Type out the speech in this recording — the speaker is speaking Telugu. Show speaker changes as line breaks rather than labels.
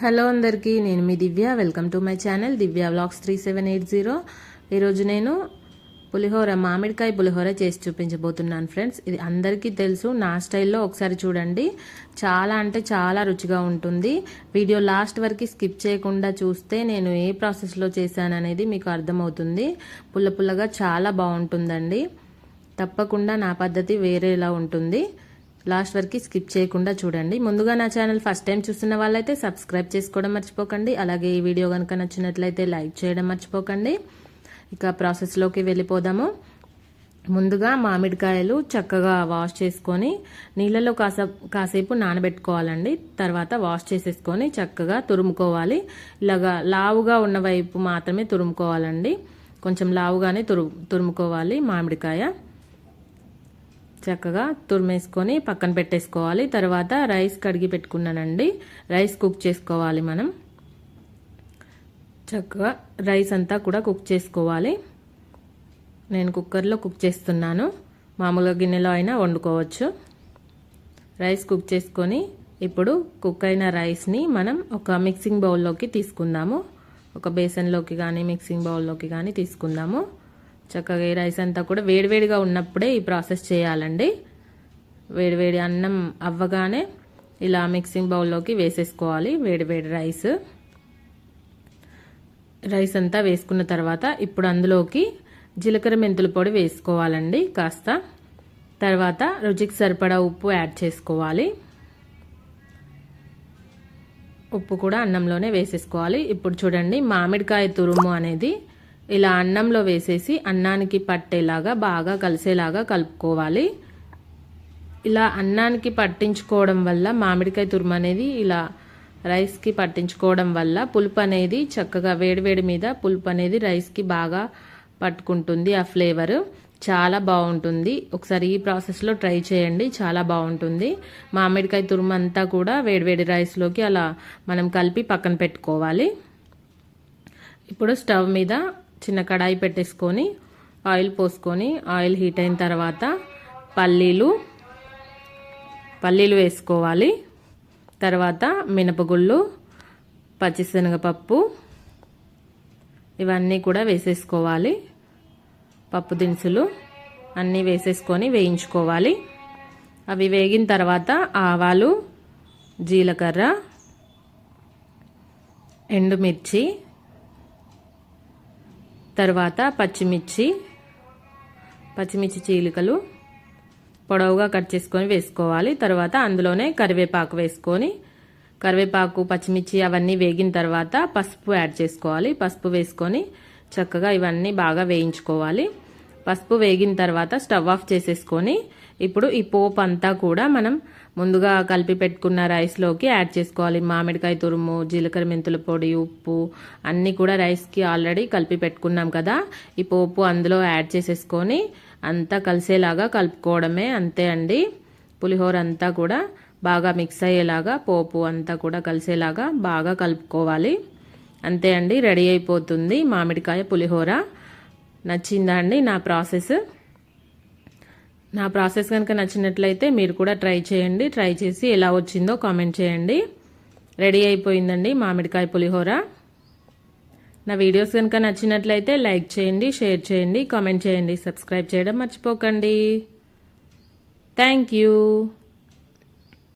హలో అందరికీ నేను మీ Divya. Welcome to my channel Divya vlogs three seven eight zero. ఈరోజు నేను పులిహోర మామిడికాయ పులిహోర చేసి చూపించబోతున్నాను ఫ్రెండ్స్. ఇది అందరికీ తెలుసు నా స్టైల్లో ఒకసారి చూడండి. చాలా అంటే చాలా రుచిగా ఉంటుంది. వీడియో లాస్ట్ వరకు స్కిప్ చేయకుండా చూస్తే నేను ఏ ప్రాసెస్లో చేశాననేది మీకు అర్థమవుతుంది. పుల్ల పుల్లగా చాలా బాగుంటుందండి. తప్పకుండా నా పద్ధతి వేరేలా ఉంటుంది. లాస్ట్ వరకు స్కిప్ చేయకుండా చూడండి. ముందుగా నా ఛానల్ ఫస్ట్ టైం చూస్తున్న వాళ్ళైతే సబ్స్క్రైబ్ చేసుకోవడం మర్చిపోకండి. అలాగే ఈ వీడియో కనుక నచ్చినట్లయితే లైక్ చేయడం మర్చిపోకండి. ఇక ప్రాసెస్లోకి వెళ్ళిపోదాము. ముందుగా మామిడికాయలు చక్కగా వాష్ చేసుకొని నీళ్ళలో కాస కాసేపు నానబెట్టుకోవాలండి. తర్వాత వాష్ చేసేసుకొని చక్కగా తురుముకోవాలి. ఇలాగా లావుగా ఉన్న వైపు మాత్రమే తురుముకోవాలండి. కొంచెం లావుగానే తురు తురుముకోవాలి మామిడికాయ. చక్కగా తురిమేసుకొని పక్కన పెట్టేసుకోవాలి. తర్వాత రైస్ కడిగి పెట్టుకున్నానండి. రైస్ కుక్ చేసుకోవాలి మనం. చక్కగా రైస్ అంతా కూడా కుక్ చేసుకోవాలి. నేను కుక్కర్లో కుక్ చేస్తున్నాను. మామూలుగా గిన్నెలో అయినా వండుకోవచ్చు. రైస్ కుక్ చేసుకొని ఇప్పుడు కుక్ అయిన రైస్ని మనం ఒక మిక్సింగ్ బౌల్లోకి తీసుకుందాము. ఒక బేసన్లోకి కానీ మిక్సింగ్ బౌల్లోకి కానీ తీసుకుందాము. చక్కగా ఈ రైస్ అంతా కూడా వేడివేడిగా ఉన్నప్పుడే ఈ ప్రాసెస్ చేయాలండి. వేడివేడి అన్నం అవ్వగానే ఇలా మిక్సింగ్ బౌల్లోకి వేసేసుకోవాలి వేడివేడి రైస్. రైస్ అంతా వేసుకున్న తర్వాత ఇప్పుడు అందులోకి జీలకర్ర మెంతుల పొడి వేసుకోవాలండి కాస్త. తర్వాత రుచికి సరిపడా ఉప్పు యాడ్ చేసుకోవాలి. ఉప్పు కూడా అన్నంలోనే వేసేసుకోవాలి. ఇప్పుడు చూడండి మామిడికాయ తురుము అనేది ఇలా అన్నంలో వేసేసి అన్నానికి పట్టేలాగా బాగా కలిసేలాగా కలుపుకోవాలి. ఇలా అన్నానికి పట్టించుకోవడం వల్ల మామిడికాయ తురుము అనేది ఇలా రైస్కి పట్టించుకోవడం వల్ల పులుపు అనేది చక్కగా వేడివేడి మీద పులుపు అనేది రైస్కి బాగా పట్టుకుంటుంది ఆ ఫ్లేవర్. చాలా బాగుంటుంది. ఒకసారి ఈ ప్రాసెస్లో ట్రై చేయండి. చాలా బాగుంటుంది. మామిడికాయ తురుము అంతా కూడా వేడివేడి రైస్లోకి అలా మనం కలిపి పక్కన పెట్టుకోవాలి. ఇప్పుడు స్టవ్ మీద చిన్న కడాయి పెట్టేసుకొని ఆయిల్ పోసుకొని ఆయిల్ హీట్ అయిన తర్వాత పల్లీలు పల్లీలు వేసుకోవాలి. తర్వాత మినపగుళ్ళు పచ్చిశనగపప్పు ఇవన్నీ కూడా వేసేసుకోవాలి. పప్పు దినుసులు అన్నీ వేసేసుకొని వేయించుకోవాలి. అవి వేగిన తర్వాత ఆవాలు జీలకర్ర ఎండుమిర్చి తర్వాత పచ్చిమిర్చి పచ్చిమిర్చి చీలికలు పొడవుగా కట్ చేసుకొని వేసుకోవాలి. తర్వాత అందులోనే కరివేపాకు వేసుకొని కరివేపాకు పచ్చిమిర్చి అవన్నీ వేగిన తర్వాత పసుపు యాడ్ చేసుకోవాలి. పసుపు వేసుకొని చక్కగా ఇవన్నీ బాగా వేయించుకోవాలి. పసుపు వేగిన తర్వాత స్టవ్ ఆఫ్ చేసేసుకొని ఇప్పుడు ఈ పోపు అంతా కూడా మనం ముందుగా కలిపి పెట్టుకున్న రైస్లోకి యాడ్ చేసుకోవాలి. మామిడికాయ తురుము జీలకర్ర మెంతుల పొడి ఉప్పు అన్నీ కూడా రైస్కి ఆల్రెడీ కలిపి పెట్టుకున్నాం కదా. ఈ పోపు అందులో యాడ్ చేసేసుకొని అంతా కలిసేలాగా కలుపుకోవడమే అంతే అండి. పులిహోర అంతా కూడా బాగా మిక్స్ అయ్యేలాగా పోపు అంతా కూడా కలిసేలాగా బాగా కలుపుకోవాలి. అంతే అండి రెడీ అయిపోతుంది మామిడికాయ పులిహోర. నచ్చిందా అండి నా ప్రాసెస్? నా ప్రాసెస్ కనుక నచ్చినట్లయితే మీరు కూడా ట్రై చేయండి. ట్రై చేసి ఎలా వచ్చిందో కామెంట్ చేయండి. రెడీ అయిపోయిందండి మామిడికాయ పులిహోర. నా వీడియోస్ కనుక నచ్చినట్లయితే లైక్ చేయండి షేర్ చేయండి కామెంట్ చేయండి సబ్స్క్రైబ్ చేయడం మర్చిపోకండి. Thank you.